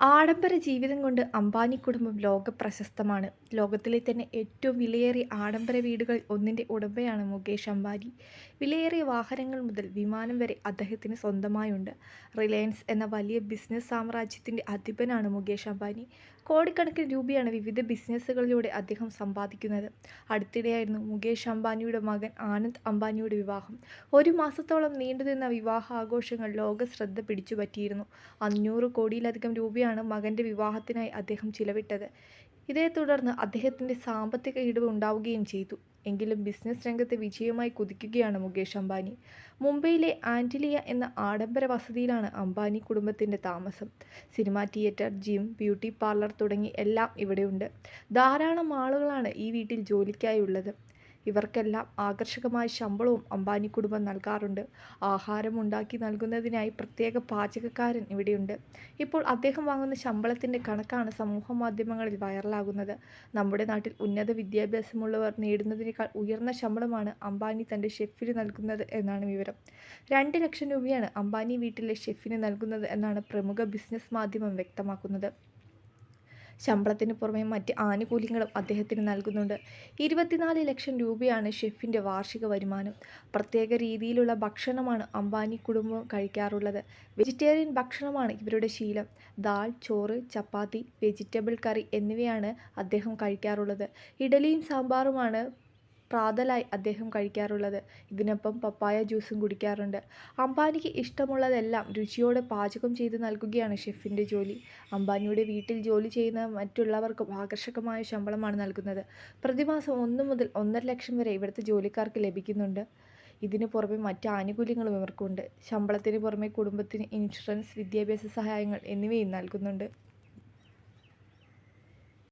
ആഡംബര ജീവിതം കൊണ്ട് അംബാനി കുടുംബം ലോക പ്രശസ്തമാണ്. ലോകത്തിലെ തന്നെ ഏറ്റവും വിലയേറിയ ആഡംബര വീടുകളിൽ ഒന്നിന്റെ ഉടമയാണ് മുകേഷ് അംബാനി. വിലയേറിയ വാഹനങ്ങൾ മുതൽ വിമാനം വരെ അദ്ദേഹത്തിന് സ്വന്തമായുണ്ട്. റിലയൻസ് എന്ന വലിയ ബിസിനസ് സാമ്രാജ്യത്തിന്റെ അധിപനാണ് മുകേഷ് അംബാനി. കോടിക്കണക്കിന് രൂപയാണ് വിവിധ ബിസിനസ്സുകളിലൂടെ അദ്ദേഹം സമ്പാദിക്കുന്നത്. അടുത്തിടെയായിരുന്നു മുകേഷ് അംബാനിയുടെ മകൻ ആനന്ദ് അംബാനിയുടെ വിവാഹം. ഒരു മാസത്തോളം നീണ്ടുനിന്ന വിവാഹ ആഘോഷങ്ങൾ ലോക ശ്രദ്ധ പിടിച്ചുപറ്റിയിരുന്നു. അഞ്ഞൂറ് കോടിയിലധികം രൂപയാണ് രൂപയാണ് മകന്റെ വിവാഹത്തിനായി അദ്ദേഹം ചിലവിട്ടത്. ഇതേ തുടർന്ന് അദ്ദേഹത്തിന്റെ സാമ്പത്തിക ഇടിവ് ഉണ്ടാവുകയും ചെയ്തു. എങ്കിലും ബിസിനസ് രംഗത്ത് വിജയമായി കുതിക്കുകയാണ് മുകേഷ് അംബാനി. മുംബൈയിലെ ആന്റിലിയ എന്ന ആഡംബര വസതിയിലാണ് അംബാനി കുടുംബത്തിന്റെ താമസം. Cinema theatre gym beauty parlour തുടങ്ങി എല്ലാം ഇവിടെയുണ്ട്. ധാരാളം ആളുകളാണ് ഈ വീട്ടിൽ ജോലിക്കായി ഉള്ളത് ഇവർക്കെല്ലാം ആകർഷകമായ ശമ്പളവും അംബാനി കുടുംബം നൽകാറുണ്ട്. ആഹാരം ഉണ്ടാക്കി നൽകുന്നതിനായി പ്രത്യേക പാചകക്കാരൻ ഇവിടെയുണ്ട്. ഇപ്പോൾ അദ്ദേഹം വാങ്ങുന്ന ശമ്പളത്തിന്റെ കണക്കാണ് സമൂഹ മാധ്യമങ്ങളിൽ വൈറലാകുന്നത്. നമ്മുടെ നാട്ടിൽ ഉന്നത വിദ്യാഭ്യാസമുള്ളവർ നേടുന്നതിനേക്കാൾ ഉയർന്ന ശമ്പളമാണ് അംബാനി തന്റെ ഷെഫിന് നൽകുന്നത് എന്നാണ് വിവരം. രണ്ട് ലക്ഷം രൂപയാണ് അംബാനി വീട്ടിലെ ഷെഫിന് നൽകുന്നത് എന്നാണ് പ്രമുഖ ബിസിനസ് മാധ്യമം വ്യക്തമാക്കുന്നത്. ശമ്പളത്തിന് പുറമെ മറ്റ് ആനുകൂല്യങ്ങളും അദ്ദേഹത്തിന് നൽകുന്നുണ്ട്. ഇരുപത്തിനാല് ലക്ഷം രൂപയാണ് ഷെഫിന്റെ വാർഷിക വരുമാനം. പ്രത്യേക രീതിയിലുള്ള ഭക്ഷണമാണ് അംബാനി കുടുംബം കഴിക്കാറുള്ളത്. വെജിറ്റേറിയൻ ഭക്ഷണമാണ് ഇവരുടെ ശീലം. ദാൽ ചോറ് ചപ്പാത്തി വെജിറ്റബിൾ കറി എന്നിവയാണ് അദ്ദേഹം കഴിക്കാറുള്ളത്. ഇഡലിയും സാമ്പാറുമാണ് പ്രാതലായി അദ്ദേഹം കഴിക്കാറുള്ളത്. ഇതിനൊപ്പം പപ്പായ ജ്യൂസും കുടിക്കാറുണ്ട്. അംബാനിക്ക് ഇഷ്ടമുള്ളതെല്ലാം രുചിയോടെ പാചകം ചെയ്ത് നൽകുകയാണ് ഷെഫിന്റെ ജോലി. അംബാനിയുടെ വീട്ടിൽ ജോലി ചെയ്യുന്ന മറ്റുള്ളവർക്കും ആകർഷകമായ ശമ്പളമാണ് നൽകുന്നത്. പ്രതിമാസം ഒന്ന് മുതൽ ഒന്നര ലക്ഷം വരെ ഇവിടുത്തെ ജോലിക്കാർക്ക് ലഭിക്കുന്നുണ്ട്. ഇതിന് പുറമെ മറ്റ് ആനുകൂല്യങ്ങളും ഇവർക്കുണ്ട്. ശമ്പളത്തിന് പുറമെ കുടുംബത്തിന് ഇൻഷുറൻസ് വിദ്യാഭ്യാസ സഹായങ്ങൾ എന്നിവയും നൽകുന്നുണ്ട്.